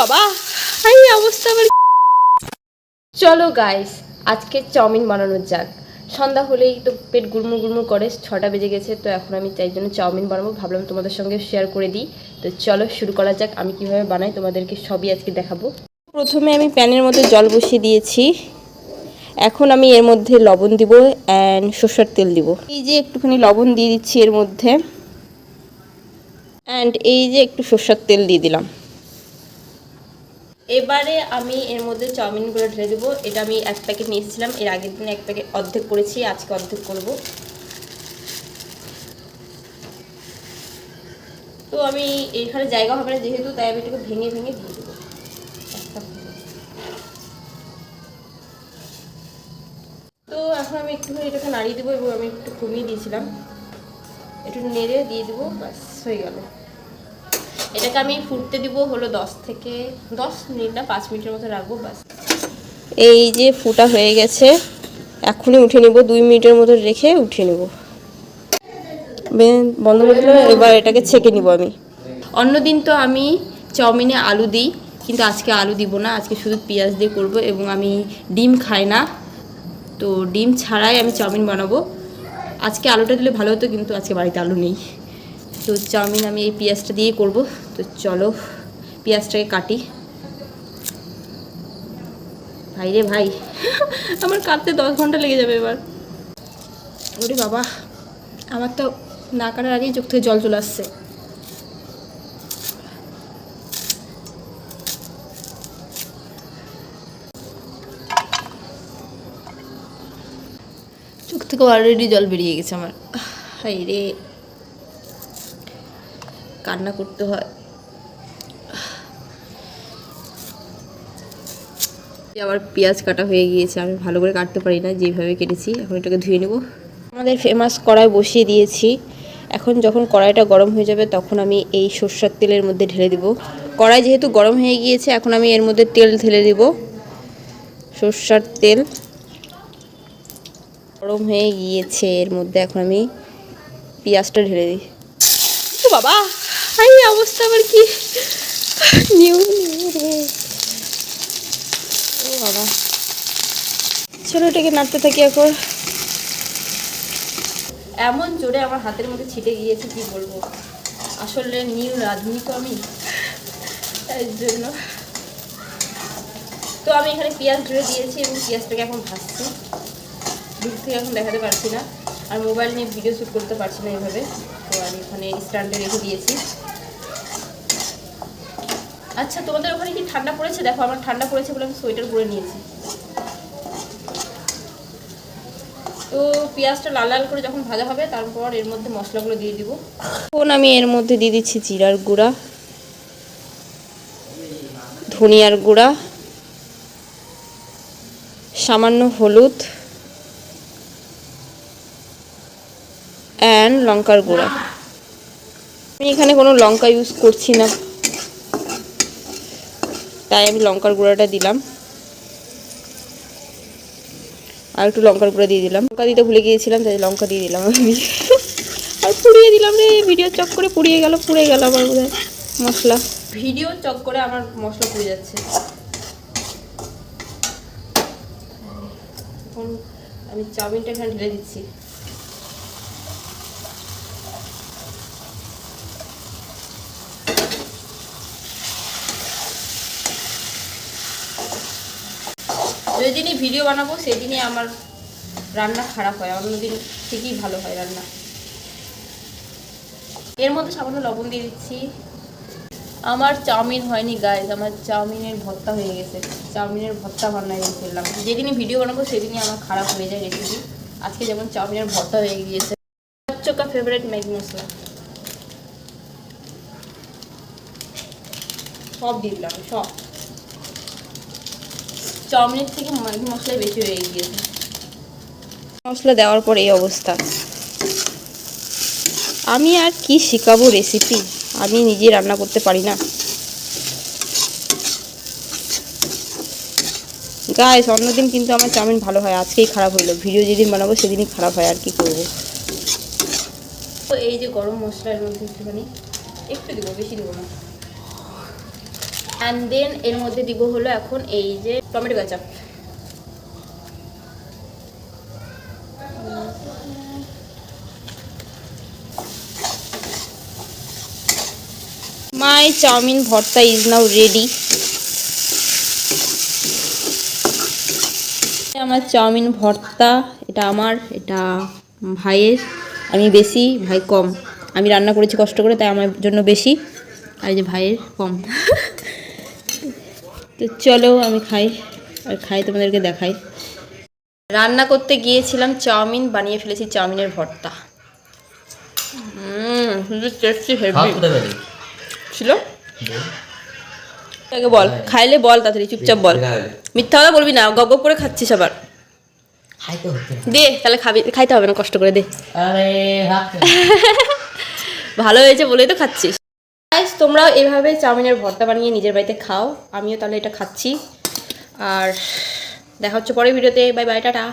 বাবা। অবস্থা চলো গাইস আজকে চাউমিন বানানোর যাক। সন্ধ্যা হলেই তো পেট গুড়মুড় গুড়মুড় করে, ছটা বেজে গেছে, তো এখন আমি চাই জন্য চাউমিন বানাবো। ভাবলাম তোমাদের সঙ্গে শেয়ার করে দিই। তো চলো শুরু করা যাক, আমি কীভাবে বানাই তোমাদেরকে সবই আজকে দেখাবো। প্রথমে আমি প্যানের মধ্যে জল বসিয়ে দিয়েছি। এখন আমি এর মধ্যে লবণ দিব অ্যান্ড সর্ষের তেল দিব। এই যে একটুখানি লবণ দিয়ে দিচ্ছি এর মধ্যে। অ্যান্ড এই যে একটু সর্ষের তেল দিয়ে দিলাম। এবারে আমি এর মধ্যে চাউমিনগুলো ঢেলে দেবো। এটা আমি এক প্যাকেট নিয়েছিলাম, এর আগের দিন এক প্যাকেট অর্ধেক করেছি, আজকে অর্ধেক করব। তো আমি এখানে জায়গা হবে না যেহেতু, তাই আমি এটাকে ভেঙে ভেঙে দিয়ে দেবো। তো এখন আমি একটুখানি এটাকে নাড়িয়ে দেবো এবং আমি একটু কমিয়ে দিয়েছিলাম। একটু নেড়ে দিয়ে দেবো, ব্যাস, হয়ে গেল। এটাকে আমি ফুটতে দিব হলো দশ থেকে দশ মিনিট না পাঁচ মিনিটের মতো রাখব বাস। এই যে ফুটা হয়ে গেছে এখনই উঠে নিব দুই মিনিটের মতো রেখে উঠে নিব। বন্ধ করে দিলাম এবার এটাকে ছেঁকে নিব আমি। অন্যদিন তো আমি চাউমিনে আলু দিই কিন্তু আজকে আলু দিব না আজকে শুধু পেঁয়াজ দিয়ে করব এবং আমি ডিম খাই না। তো ডিম ছাড়াই আমি চাউমিন বানাবো। আজকে আলুটা দিলে ভালো হতো কিন্তু আজকে বাড়িতে আলু নেই। তো চাউমিন আমি এই পেঁয়াজটা দিয়েই করব। তো চলো, পেঁয়াজটাকে কাটি। ভাই রে ভাই, আমার কাটতে দশ ঘণ্টা লেগে যাবে এবার। ওরে বাবা, আমার তো না কাটার আগেই চোখ থেকে জল চলে আসছে। চোখ থেকে অলরেডি জল বেরিয়ে গেছে আমার। হাই রে। কান্না করতে হয়। আবার পেঁয়াজ কাটা হয়ে গিয়েছে আমি ভালো করে কাটতে পারি না যেভাবে কেটেছি এখন এটাকে ধুয়ে নেব। আমাদের ফেমাস কড়াই বসিয়ে দিয়েছি। এখন যখন কড়াইটা গরম হয়ে যাবে তখন আমি এই সর্ষের তেলের মধ্যে ঢেলে দিব। কড়াই যেহেতু গরম হয়ে গিয়েছে এখন আমি এর মধ্যে তেল ঢেলে দিব। সর্ষের তেল গরম হয়ে গিয়েছে এর মধ্যে এখন আমি পেঁয়াজটা ঢেলে দিই। বাবা! এই অবস্থা আবার কি? নিউ নিউ রে। ও বাবা। চলো নাড়তে থাকি এখন। এমন জোরে আমার হাতের মধ্যে ছিটে গিয়েছে, কি বলব? আসলে নিউ রাঁধুনি তো আমি তাই জন্য। তো আমি এখানে পেঁয়াজ জুড়ে দিয়েছি এবং পেঁয়াজটাকে এখন ভাজছি। দূর থেকে এখন দেখাতে পারছি না। আর মোবাইল নিয়ে ভিডিও শ্যুট করতে পারছি না এভাবে। তো আমি এখানে স্ট্যান্ডে রেখে দিয়েছি। আচ্ছা তোমাদের ওখানে কি ঠান্ডা পড়েছে? দেখো, আমার ঠান্ডা পড়েছে বলে আমি সোয়েটার পরে নিয়েছি। তো পেঁয়াজটা লাল লাল করে যখন ভাজা হবে, তারপর এর মধ্যে মশলাগুলো দিয়ে দিব। এখন আমি এর মধ্যে দিয়ে দিচ্ছি জিরার গুঁড়া, ধনিয়ার গুঁড়া, সামান্য হলুদ অ্যান্ড লঙ্কার গুঁড়া। আমি এখানে কোনো লঙ্কা ইউজ করছি না। তাই আমি লঙ্কার গুঁড়াটা দিলাম। আর একটু লঙ্কার গুঁড়া দিয়ে দিলাম। লঙ্কা দিতে ভুলে গিয়েছিলাম তাই লঙ্কা দিয়ে দিলাম আমি। আর পুড়িয়ে দিলাম রে ভিডিও চক করে পুড়িয়ে গেল পুড়ে গেল আমার বোধ মশলা। ভিডিও চক করে আমার মশলা পুড়ে যাচ্ছে। এখন আমি চাউমিনটা এখানে ঢেলে দিচ্ছি। যেদিনই ভিডিও বানাবো, সেদিনই আমার রান্না খারাপ হয়, অন্যদিন ঠিকই ভালো হয় রান্না। এর মধ্যে সামান্য লবণ দিয়ে দিচ্ছি। আমার চাউমিন হয়নি গাইজ আমার চাউমিনের ভর্তা হয়ে গেছে। চাউমিনের ভর্তা বানাই ফেললাম। যেদিনই ভিডিও বানাবো, সেদিনই আমার খারাপ হয়ে যায় রেসিপি আজকে যেমন চাউমিনের ভর্তা হয়ে গিয়েছে। চোখা ফেভারিট ম্যাগি মশলা। সব দিয়ে দিলাম, সব। চাউমিনের থেকে ম্যাগি মশলাই বেশি হয়ে গিয়েছে। মশলা দেওয়ার পর এই অবস্থা। আমি আর কি শেখাবো রেসিপি আমি নিজে রান্না করতে পারি না। গাইস অন্যদিন কিন্তু আমার চাউমিন ভালো হয়। আজকেই খারাপ হইল। ভিডিও যেদিন বানাবো সেদিনই খারাপ হয়। আর কি করব? তো এই যে গরম মশলার মধ্যে একটুখানি একটু দেবো বেশি দেবো না। অ্যান্ড দেন এর মধ্যে দিব হলো এখন এই যে টমেটো কাঁচা my chowmein bharta is now ready আমার চাউমিন ভর্তা, এটা আমার, এটা ভাইয়ের। আমি বেশি, ভাই কম। আমি রান্না করেছি কষ্ট করে, তাই আমার জন্য বেশি। আর যে ভাইয়ের কম। তো চলো আমি খাই আর খাই তোমাদেরকে দেখাই। রান্না করতে গিয়েছিলাম চাউমিন বানিয়ে ফেলেছি চাউমিনের ভর্তা? ছিল? আগে বল খাইলে বল তাড়াতাড়ি চুপচাপ বল। মিথ্যা কথা বলবি না গপ গপ করে খাচ্ছিস আবার। দে তাহলে খাবি খাইতে হবে না কষ্ট করে দে। ভালো হয়েছে বলেই তো খাচ্ছিস। তোমরাও এভাবে চাউমিনের ভর্তা বানিয়ে নিজের বাড়িতে খাও। আমিও তাহলে এটা খাচ্ছি। আর দেখা হচ্ছে পরের ভিডিওতে। Bye bye tata.